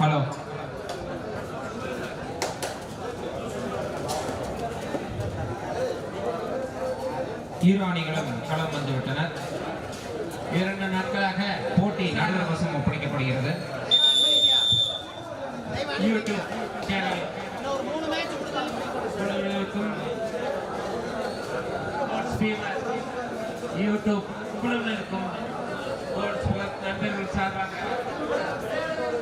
Hello ஈரானிகளும் களம் வந்துவிட்டனர். இரண்டு நாட்களாக போட்டி நடுவர் வசம் ஒப்படைக்கப்படுகிறது. YouTube channel. குழுவினருக்கும் யூடியூப் குழுவினருக்கும் ஸ்போர்ட்ஸ் கிளப் நண்பர்கள் சார்பாக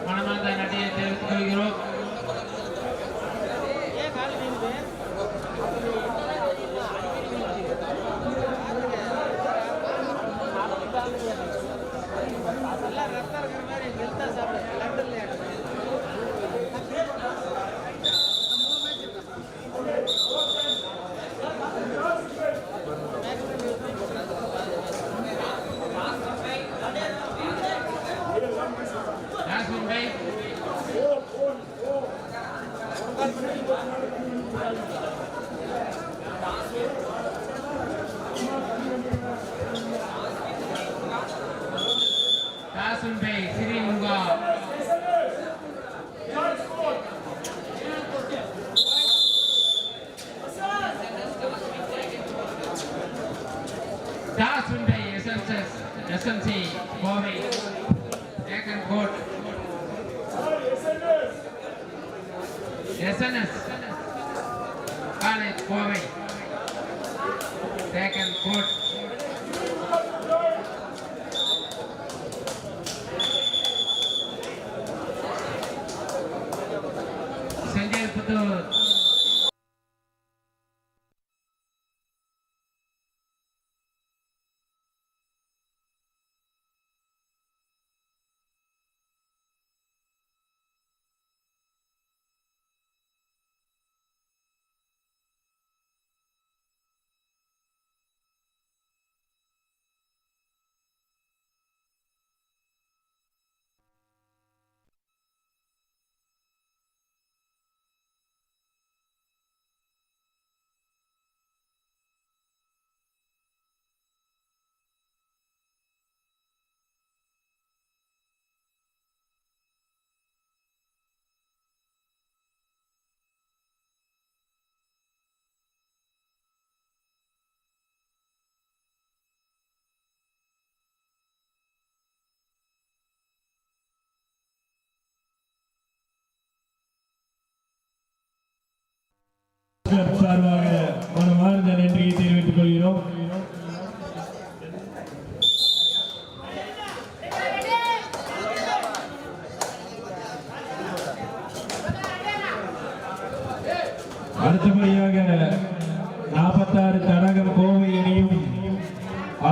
மனமார்ந்த நன்றியை தெரிவித்துக் கொள்கிறோம் Jasmine by Jasmine by Srimuga Jasmine by SSS SMC Kovai taken court SNS college Kovai taken court செஞ்சல் புத்தூர்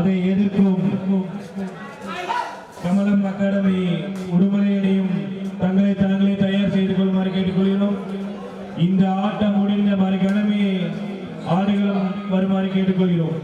அதை எதிர்க்கும் கமலம் அகாடமி உடுமலை அணியும் தங்களை தாங்களே தயார் செய்து கொள்ளுமாறு கேட்டுக்கொள்கிறோம் இந்த ஆட்டம் முடிந்த மறுகணமே ஆடுகளும் வருமாறு கேட்டுக்கொள்கிறோம்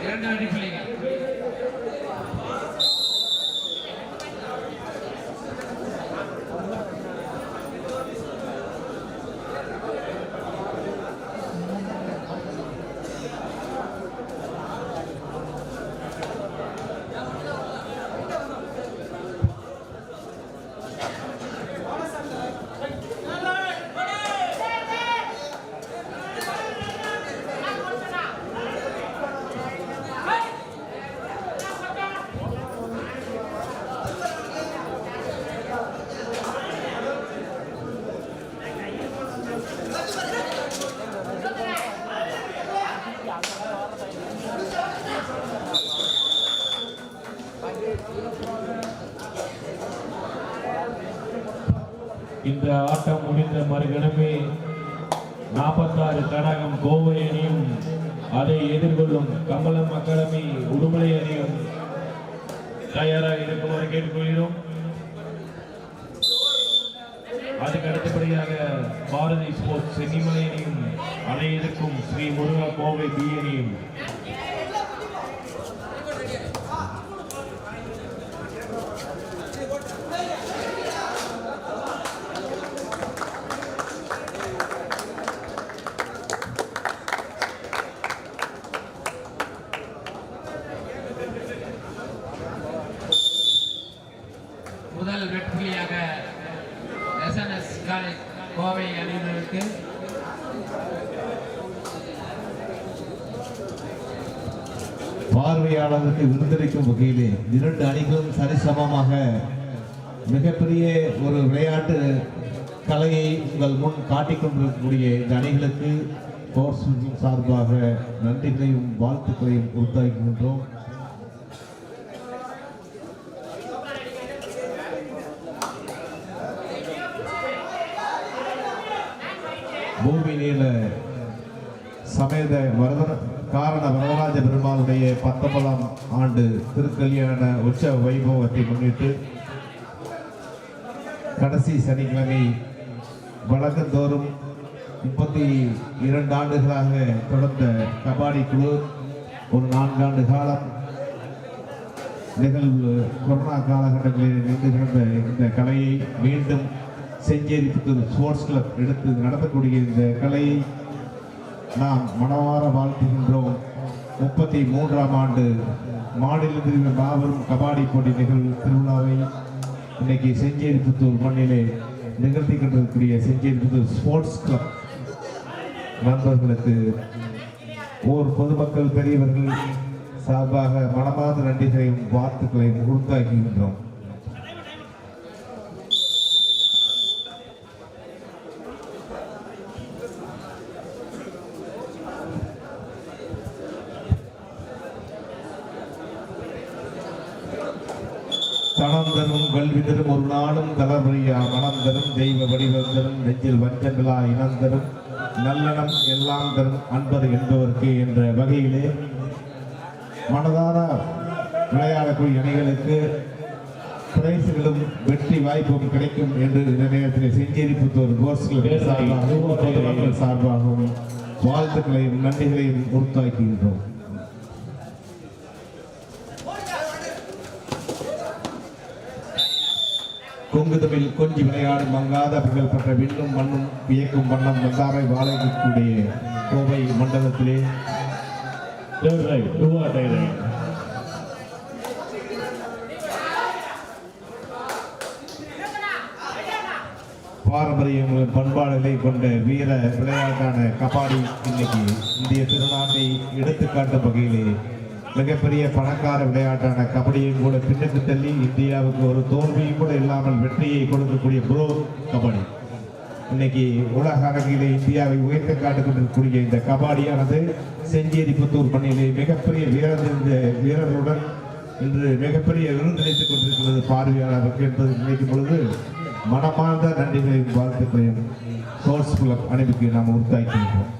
இரண்டு வெற்றி புள்ளிகள் இந்த ஆட்டம் முடிந்த மறுகணமே நாற்பத்தாறு தடகம் கோவை அணியும் அதை எதிர்கொள்ளும் கமலம் அகாடமி உடுமலை அணியும் தயாராக இருக்குமாறு கேட்டுக்கொள்கிறோம். அதுக்கு அடுத்தபடியாக பாரதி ஸ்போர்ட்ஸ் சென்னிமலை அணியும் அதை எதிர்க்கும் ஸ்ரீ முருகா கோவை பி அணியும் பார்வையாளருக்கு விருந்தளிக்கும் வகையிலே இரண்டு அணிகளும் சரிசமமாக மிகப்பெரிய ஒரு விளையாட்டு கலையை உங்கள் முன் காட்டிக்கொண்டிருக்கக்கூடிய இந்த அணிகளுக்கு சார்பாக நன்றிகளையும் வாழ்த்துக்களையும் உறுத்தாக்குகின்றோம் பூமி நீல சமேத வரதர காரண வரதராஜ பெருமாளுடைய பத்தொன்பதாம் ஆண்டு திருக்கல்யாண உற்சவ வைபவத்தை முன்னிட்டு கடைசி சனிக்கிழமை வழக்கந்தோறும் முப்பத்தி இரண்டு ஆண்டுகளாக தொடர்ந்த கபாடி குழு ஒரு நான்காண்டு காலம் நிகழ்வு கொரோனா காலகட்டங்களில் நின்று கிடந்த இந்த கலையை மீண்டும் செஞ்சேரி புத்தூர் ஸ்போர்ட்ஸ் கிளப் எடுத்து நடத்தக்கூடிய இந்த கலையை நாம் மனவார வாழ்த்துகின்றோம். முப்பத்தி மூன்றாம் ஆண்டு மாநிலத்தில் மாபெரும் கபாடி போட்டி நிகழ்வு திருவிழாவை இன்னைக்கு செஞ்சேரி புத்தூர் மண்ணிலே நிகழ்த்தி கொண்டிருக்கக்கூடிய செஞ்சேரி புத்தூர் ஸ்போர்ட்ஸ் கிளப் நண்பர்களுக்கு ஓர் பொதுமக்கள் பெரியவர்கள் சார்பாக மனமார்ந்த நன்றிகளையும் வாழ்த்துக்களையும் உருத்தாக்குகின்றோம் தனம் தரும் கல்வி தரும் ஒரு நாளும் தளபதியா மனம் தரும் தெய்வ வடிவம் தரும் நெஞ்சில் வஞ்சங்களா இனம் தரும் நல்லனம் எல்லாம் தரும் அன்பர் என்பவர்க்கு என்ற வகையிலே மனதார விளையாடக்கூடிய அணிகளுக்கு பிரைசுகளும் வெற்றி வாய்ப்பும் கிடைக்கும் என்று இந்த நேரத்தில் செஞ்சேரி புத்தூர் கோர்ஸ்கள் சார்பாகவும் பொதுமக்கள் சார்பாகவும் வாழ்த்துக்களையும் நன்றிகளையும் உறுத்தாக்குகின்றோம். கொங்குதமிழ் கொஞ்சி விளையாடும் மங்காத புகழ் பெற்ற விண்ணும் மண்ணும் வியக்கும் வண்ணம் வந்தாரை வாழக்கூடிய கோவை மண்டலத்திலே. பாரம்பரியம் பண்பாடுகளை கொண்ட வீர விளையாட்டான கபாடி இன்னைக்கு இந்திய திருநாட்டை எடுத்துக்காட்டும் வகையிலே மிகப்பெரிய பணக்கார விளையாட்டான கபடியும் கூட பின்னுக்கு தள்ளி இந்தியாவுக்கு ஒரு தோல்வியும் கூட இல்லாமல் வெற்றியை கொடுக்கக்கூடிய ப்ரோ கபடி. இன்னைக்கு உலக அரங்கிலே இந்தியாவை உயர்த்த காட்டுக்கொண்டிருக்கக்கூடிய இந்த கபாடியானது செஞ்சேரி புத்தூர் மண்ணிலே மிகப்பெரிய வீரர்ந்த வீரர்களுடன் இன்று மிகப்பெரிய விருந்தளித்துக் கொண்டிருக்கிறது பார்வையாளருக்கு என்பது நினைக்கும் பொழுது மனமார்ந்த நன்றிகளையும் வாழ்த்துக்களையும் ஸ்போர்ட்ஸ் குளம் அனுப்பிக்கு நாம் உருத்தாக்கியிருக்கிறோம்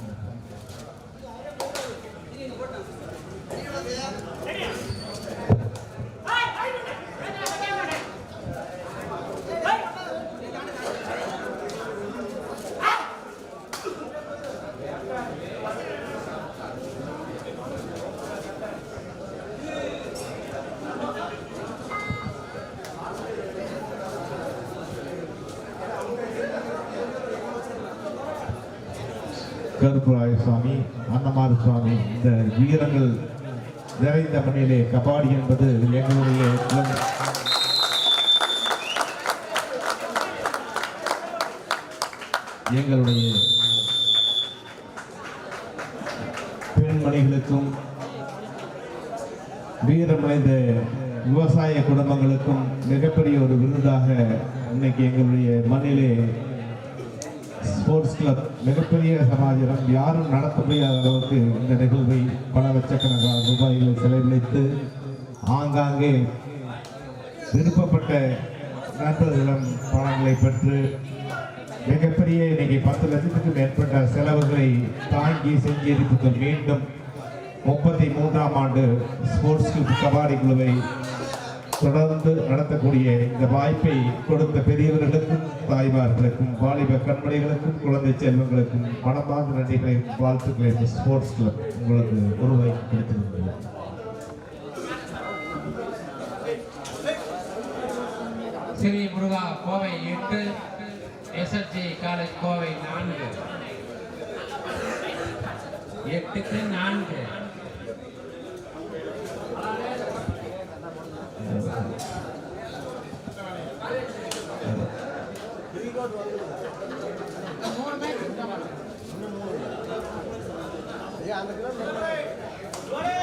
சுந்தரபுராய சுவாமி அன்னமாறு சுவாமி இந்த வீரங்கள் நிறைந்த மண்ணிலே கபாடி என்பது எங்களுடைய எங்களுடைய பெண்மணிகளுக்கும் வீரமடைந்த விவசாய குடும்பங்களுக்கும் மிகப்பெரிய ஒரு விருதாக இன்னைக்கு எங்களுடைய மண்ணிலே ஸ்போர்ட்ஸ் கிளப் மிகப்பெரிய சமாஜம். யாரும் நடத்த முடியாத அளவுக்கு இந்த நிகழ்வை பல லட்சக்கணக்கான ரூபாய்களை செலவழித்து ஆங்காங்கே விருப்பப்பட்ட நண்பர்களிடம் பணங்களை பெற்று மிகப்பெரிய இன்னைக்கு பத்து லட்சத்துக்கும் மேற்பட்ட செலவுகளை தாங்கி செஞ்சிருப்பது மீண்டும் முப்பத்தி மூன்றாம் ஆண்டு ஸ்போர்ட்ஸ் கிளப் கபாடி குழுவை தொடர்ந்து நடத்தக்கூடிய இந்த வாய்ப்பை கொடுத்த பெரியவர்களுக்கும் தாய்மார்களுக்கும் வாலிப கண்மணிகளுக்கும் குழந்தை செல்வங்களுக்கும் மனமார்ந்த நன்றிகளை வாழ்த்துக்களை இந்த ஸ்போர்ட்ஸ் கிளப் உங்களுக்கு உருவாக்கி கொடுத்திருந்தது ஸ்ரீ முருகா கோவை எட்டு எஸ்எல்சி காலேஜ் கோவை நான்கு. எட்டுக்கு நான்கு. Yeah, I'm the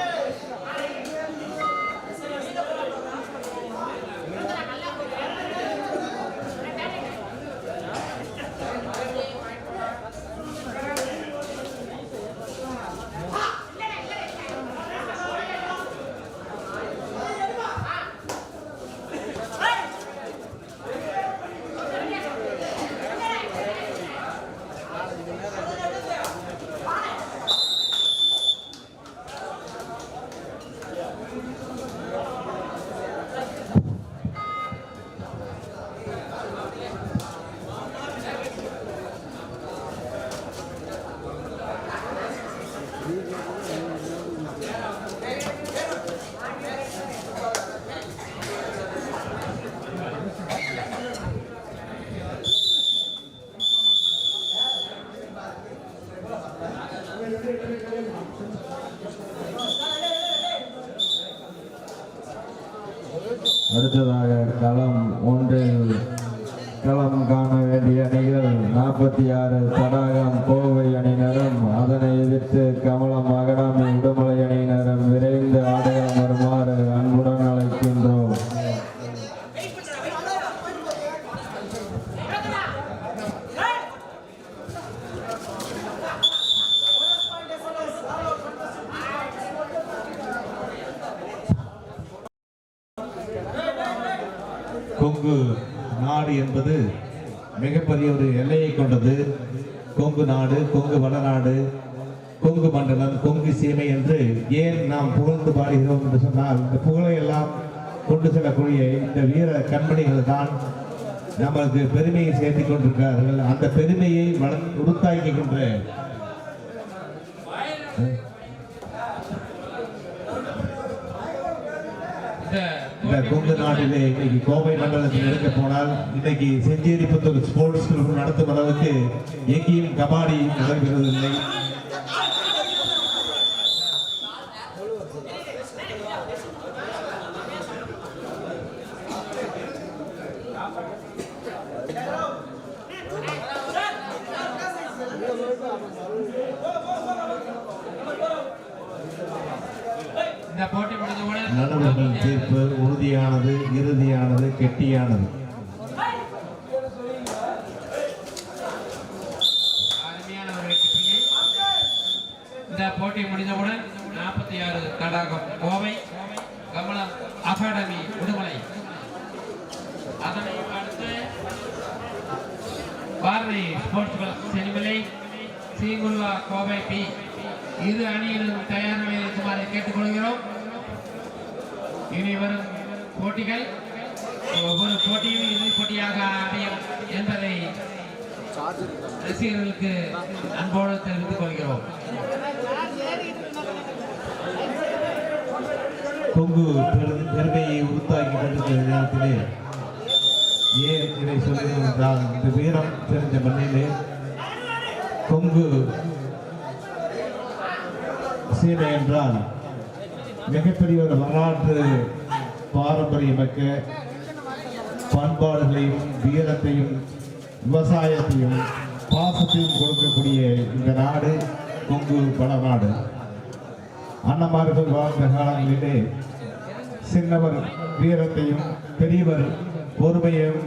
விரைந்து வருமாறு அன்புடன் அழைக்கின்றோம். கொங்கு நாடு என்பது மிகப்பெரிய ஒரு எல்லையை கொண்டது. கொங்கு நாடு கொங்கு வளநாடு கொங்கு மண்டலம் கொங்கு சீமை என்று ஏன் நாம் புகழ்ந்து பாடுகிறோம் என்று சொன்னால் இந்த புகழை எல்லாம் கொண்டு செல்லக்கூடிய இந்த வீர கண்மணிகள் தான் நமக்கு பெருமையை சேர்த்து கொண்டிருக்கிறார்கள். அந்த பெருமையை வளர்ந்து உருத்தாக்கிக்கின்ற இந்த இந்த கொங்கு நாட்டிலே இன்னைக்கு கோவை மண்டலத்தில் எடுக்க போனால் இன்னைக்கு செஞ்சேரிப்புத்தூர் ஸ்போர்ட்ஸ் கிளப் நடத்தும் அளவுக்கு எங்கேயும் கபாடி நடக்கிறது இல்லை போட்டி முடிந்தவுடன் நடுவர்கள் தீர்ப்பு உறுதியானது இறுதியானது கெட்டியானது. இந்த போட்டி முடிந்தவுடன் நாற்பத்தி ஆறு தடாகம் கோவை கமலம் அகாடமி விடுமலை அதனை அடுத்து பாரதி ஸ்போர்ட்ஸ் கிளப் செனிமலை சீங்குல்லா கோவை பி. இரு அணியிலும் தயார் நிலையில் இருக்குமாறு கேட்டுக்கொள்கிறோம். இனி வரும் போட்டிகள். ஒவ்வொரு போட்டியும் இறுதி போட்டியாக அமையும் என்பதை ரசிகர்களுக்கு அன்போடு தெரிவித்துக் கொள்கிறோம். கொங்கு பெருமையை உருத்தாக்கி கொண்டிருக்கிற நேரத்திலே ஏன் இதை சொல்கிறோம் என்றால் இந்த வீரம் தெரிஞ்ச மண்ணிலே கொங்கு சீமை என்றால் மிகப்பெரிய ஒரு வரலாற்று பாரம்பரியமிக்க பண்பாடுகளையும் வீரத்தையும் விவசாயத்தையும் பாசத்தையும் கொடுக்கக்கூடிய இந்த நாடு கொங்கு வடநாடு அண்ணமார்கள் வாழ்ந்த காலங்களிலே சின்னவர் வீரத்தையும் பெரியவர் பொறுமையும்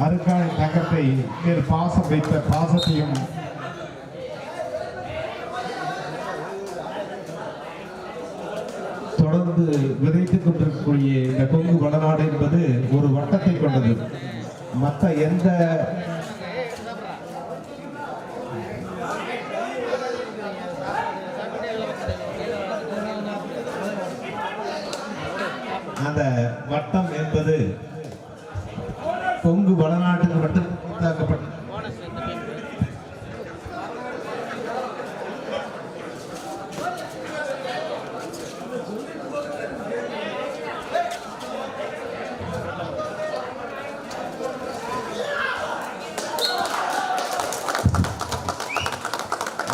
அதுக்கான தங்கத்தை பாசம் வைத்த பாசத்தையும் தொடர்ந்து விதைத்துக் கொண்டிருக்கக்கூடிய இந்த கொங்கு வடநாடு என்பது ஒரு வட்டத்தை கொண்டது. மற்ற எந்த அந்த வட்டம் என்பது கொங்கு வடநாட்டுக்கு மட்டும் உண்டாக்கப்பட்ட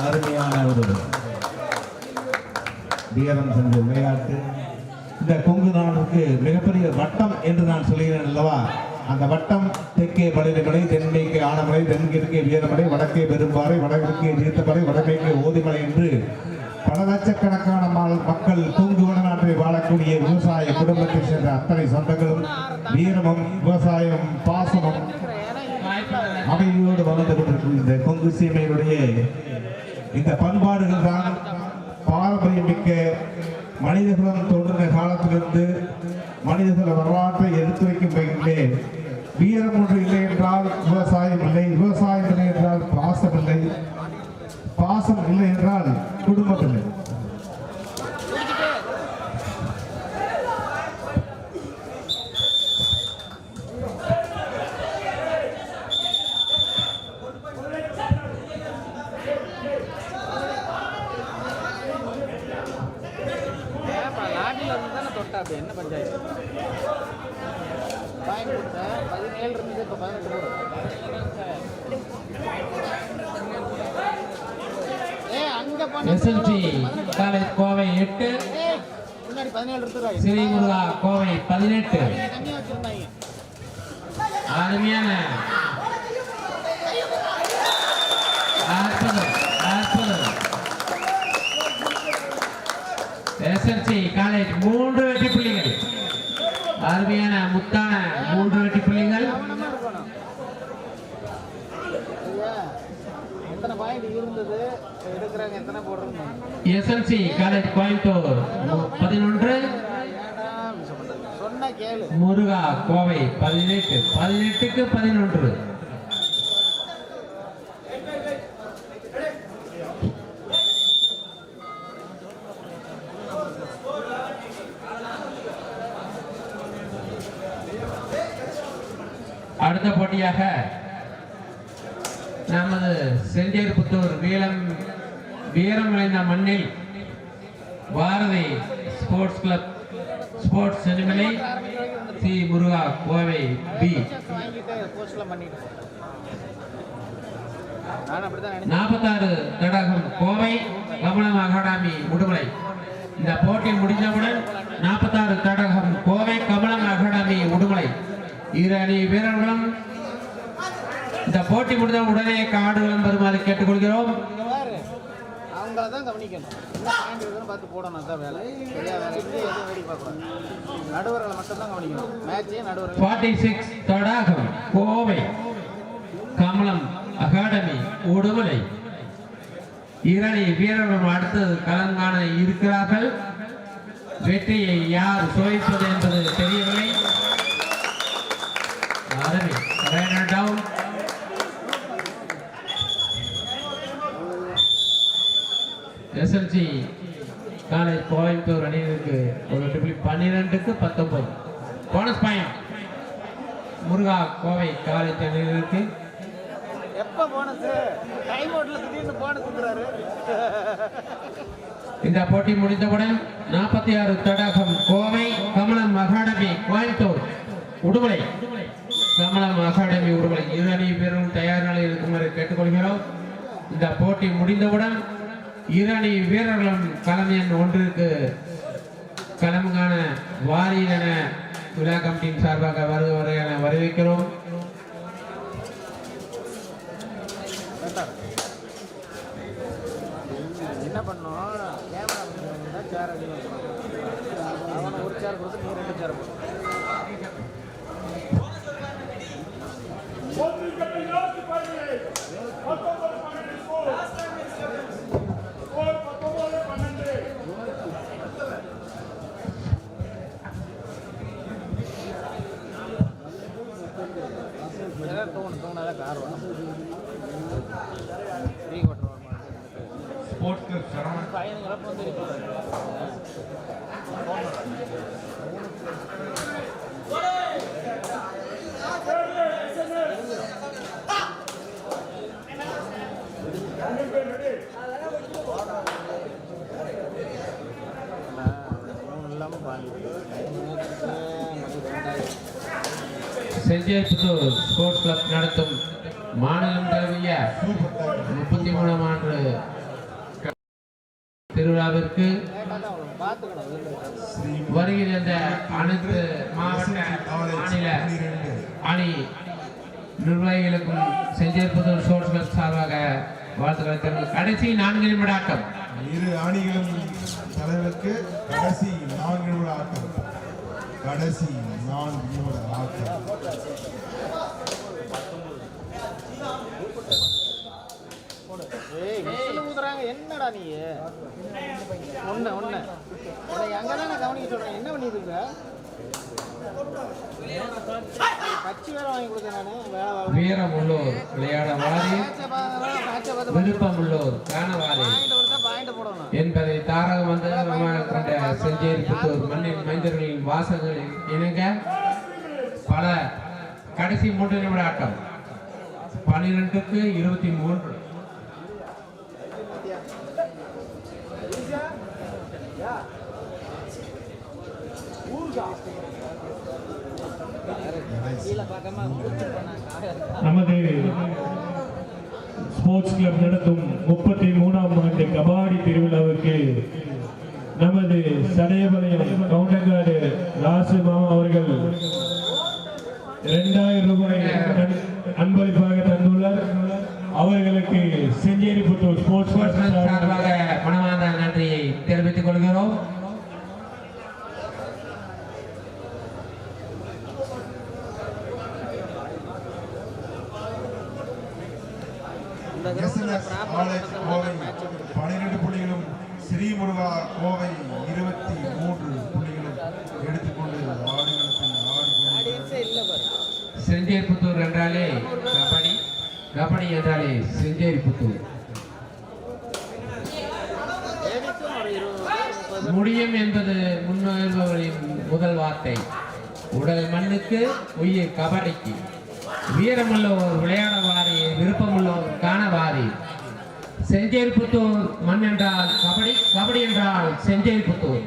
அருமையான ஒரு வீரம் சென்ற விளையாட்டு. இந்த கொங்கு நாடுக்கு மிகப்பெரிய வட்டம் என்று நான் சொல்கிறேன் அல்லவா? அந்த வட்டம் தெற்கே பலிமலை தென்மேற்கே ஆனமலை தென்கிழக்கே வீரமலை வடக்கே பெரும்பாறை வடகிழக்கே தீர்த்தமலை வடமேற்கே ஓதிமலை என்று பல லட்சக்கணக்கான மக்கள் கொங்கு வடநாட்டை வாழக்கூடிய விவசாய குடும்பத்தைச் சேர்ந்த அத்தனை சொந்தங்களும் வீரமும் விவசாயம் பாசமும் அமைதியோடு வளர்ந்து கொண்டிருக்கும் இந்த கொங்கு சீமையினுடைய இந்த பண்பாடுகள் தான் பாரம்பரியமிக்க மனிதகுலம் தோன்றின காலத்திலிருந்து மனிதகுல வரலாற்றை எடுத்து வைக்கும் வகையிலே வீரம் ஒன்று இல்லை என்றால் விவசாயம் இல்லை விவசாயம் இல்லை என்றால் பாசம் இல்லை. பாசம் இல்லை என்றால் குடும்பம் இல்லை ஏப்பா லாட்டில் இருந்து தானே தொட்டா அப்படி என்ன பஞ்சாயத்து பாயிண்ட் கொடுத்தேன் பதினேழு இருந்தது இப்போ பதினெட்டு போடும் ஏ எஸ்எல்சி காலேஜ் கோவை எட்டு. ஏய் ஸ்ரீமுருகா கோவை பதினெட்டு. அருமையான எஸ்எல்சி காலேஜ் மூன்று வெற்றி புள்ளிகள். அருமையான முத்தான மூன்று எஸ்எல்சி காலேஜ் கோயம்புத்தூர். பதினொன்று. முருகா கோவை பதினெட்டு. பதினெட்டுக்கு பதினொன்று. அடுத்த போட்டியாக நமது செஞ்சேர்புத்தூர் வீரம் வீரம் விளைந்த மண்ணில் Bharathi sports club sports Chennimalai C Muruga Kovai B. நாற்பத்தாறு தடகம் கோவை கமலம் அகாடமி உடுமலை இந்த போட்டி முடிந்தவுடன் நாற்பத்தாறு தடகம் கோவை கமலம் அகாடமி உடுமலை இரு அணி வீரர்களும் போட்டி முடிந்த உடனே காடுகளும் வருமாறு கேட்டுக்கொள்கிறோம். இங்க அவங்கள தான் கவனிக்கணும் என்ன பாயிண்ட் பார்த்து போடணும் அதான் வேலை சரியா வேலை இங்கே எதுவும் வேடி பார்க்கக்கூடாது நடுவர்களை மட்டும் தான் கவனிக்கணும் மேட்சே நடுவர் forty six Thadagam Kovai Kamalam academy Udumalai. Irani வீரர்கள் அடுத்தது கலங்காண இருக்கிறார்கள். வெற்றியை யார் சுவைப்பது என்பது தெரியவில்லை. அருமை. எஸ்எல்சி காலேஜ் கோயம்புத்தூர் அணியினருக்கு ஒரு ட்ரிபிள் பன்னிரெண்டுக்கு பத்தொன்பது. Bonus point Muruga Kovai college அணியினருக்கு. இந்த போட்டி முடிந்தவுடன் நாற்பத்தி ஆறு தடாகம் கோவை கமலம் அகாடமி கோயம்புத்தூர் உடுமலை. கமலம் அகாடமி உடுமலை. இரு அணி வீரரும் தயார் நிலையில் இருக்குமாறு கேட்டுக்கொள்கிறோம். இந்த போட்டி முடிந்தவுடன் இரணி வீரர்களும் களம் எண் ஒன்றிற்கு களம் காண விழா கமிட்டியின் சார்பாக வருகிற என வரவேற்கிறோம் விஜயபுத்தூர் ஸ்போர்ட்ஸ் கிளப் நடத்தும் மாநிலம் தழுவிய முப்பத்தி மூணாம் ஆண்டு திருவிழாவிற்கு வருகின்ற வருகிற அனைத்து மாவட்ட மாநில அணி நிர்வாகிகளுக்கும் செஞ்சேர்புதூர் ஸ்போர்ட்ஸ் கிளப் சார்பாக வாழ்த்துக்களை தெரிவித்து கடைசி நான்கு நிமிட ஆட்டம். இரு அணிகளும் தலைவருக்கு கடைசி நான்கு நிமிட ஆட்டம். கடைசி ஏய் விசில் ஊதுறாங்க. என்னடா நீ? ஒண்ணு ஒண்ணு. உன்னை அங்கதான் நான் கவனிக்க சொல்றேன். என்ன பண்ணிட்டு இருக்க? நானு. வீரம் உள்ளோர் விளையாட வாரி விருப்பம் உள்ளோர் காண வாரி. பாயிண்ட் கொடுத்தா பாயிண்ட் போடணும். என்பதை தாரக மந்திரமாக கொண்ட செஞ்சேரி புத்தூர் மண்ணின் மைந்தர்களின் வாசகங்கள் இணங்க பல கடைசி மூன்று நிமிட ஆட்டம். பன்னிரெண்டுக்கு இருபத்தி மூன்று. நமது ஸ்போர்ட்ஸ் கிளப் நடத்தும் முப்பத்தி மூணாம் ஆண்டு கபாடி திருவிழா சடையபாளையம் கவுண்டங்காடு ராசு மாமா அவர்கள் இரண்டாயிரம் ரூபாய் அன்- அன்பளிப்பாக தந்துள்ளார். அவர்களுக்கு செஞ்சேரிபுத்தூர் ஸ்போர்ட்ஸ் கிளப் சார்பாக மனமார்ந்த நன்றியை தெரிவித்துக் கொள்கிறோம். பன்னிரெண்டு புள்ளிகளும் ஸ்ரீமுருகா கோவை இருபத்தி மூன்று புள்ளிகளும் எடுத்துக்கொண்டு ஆடுகளத்தில் செஞ்சேரி புத்தூர் என்றாலே கபடி கபடி என்றாலே செஞ்சேரி புத்தூர் முடியும் என்பது முன்னேறுபவரின் முதல் வார்த்தை. உடல் மண்ணுக்கு உயிர் கபடிக்கு. வீரமுள்ளவர் விளையாட வாரி விருப்பமுள்ளவர் காண வாரி செஞ்சேரிப்புத்தூர் மண் என்றால் கபடி கபடி என்றால் செஞ்சேரிப்புத்தூர்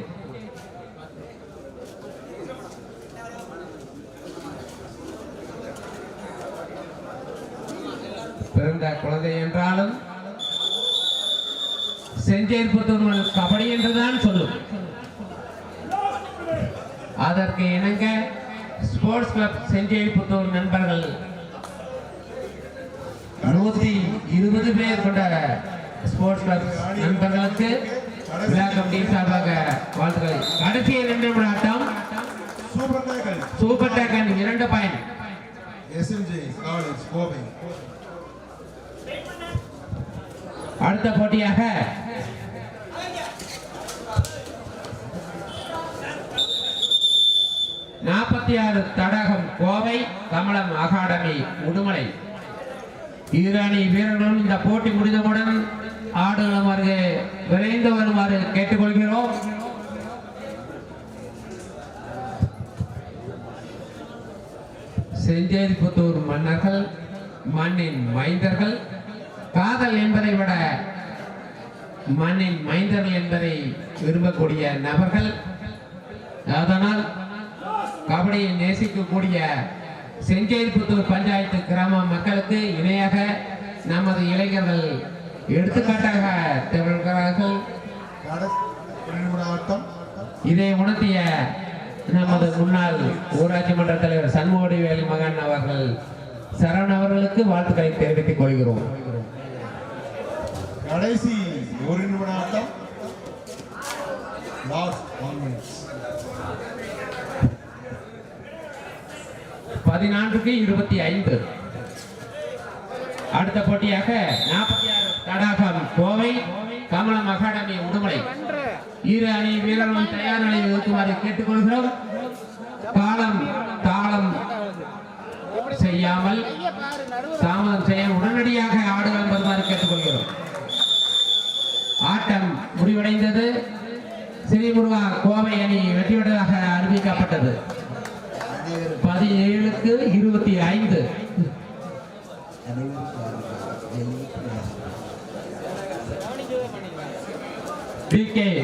பிறந்த குழந்தை என்றாலும் செஞ்சேரிப்புத்தூர் மண் கபடி என்றுதான் சொல்லும். அதற்கு இணங்க ஸ்போர்ட்ஸ் கிளப் செஞ்சேரிப்புத்தூர் நண்பர்கள் நூத்தி இருபது பேர் கொண்ட ஸ்போர்ட்ஸ் கிளப் நண்பர்களுக்கு விழா கமிட்டி சார்பாக வாழ்த்துக்களை. கடைசி இரண்டு நிமிட ஆட்டம் சூப்பர் டேக்கன் இரண்டு பாயிண்ட். SMJ college Kovai. அடுத்த போட்டியாக நாற்பத்தி ஆறு தடகம் கோவை கமலம் அகாடமி உடுமலை. இரு வீரர்களும் இந்த போட்டி முடிந்தவுடன் ஆடுகளுமாறு விரைந்து வருமாறு கேட்டுக்கொள்கிறோம். செஞ்சேரிபுத்தூர் மன்னர்கள் மண்ணின் மைந்தர்கள் காதல் என்பதை விட மண்ணின் மைந்தர்கள் என்பதை விரும்பக்கூடிய நபர்கள். அதனால் கபடியை நேசிக்கக்கூடிய செஞ்சேரிபுத்தூர் பஞ்சாயத்து கிராம மக்களுக்கு இணையாக நமது இளைஞர்கள் எடுத்துக்காட்டாக திகழ்கிறார்கள். மாவட்டம் ஆட்டம் இதை உணர்த்திய நமது முன்னாள் ஊராட்சி மன்ற தலைவர் சண்முகடிவேலு மகன் அவர்கள் சரண் அவர்களுக்கு வாழ்த்துக்களை தெரிவித்துக் கொள்கிறோம். கடைசி ஒரு நிமிடம் ஆட்டம். லாஸ்ட் ஒன் மினிட்ஸ் பதினான்குக்கு இருபத்தி ஐந்து. அடுத்த போட்டியாக நாற்பத்தி ஆறு தடாகம் கோவை கமலம் அகாடமி உடுமலை. இரு அணி வீரர்களும் தயார் நிலையில் இருக்குமாறு கேட்டுக்கொள்கிறோம். காலம் தாளம் செய்யாமல் தாமதம் செய்ய உடனடியாக ஆடுகள் வருமாறு கேட்டுக்கொள்கிறோம். ஆட்டம் முடிவடைந்தது. ஸ்ரீமுருகா கோவை அணி வெற்றி 累計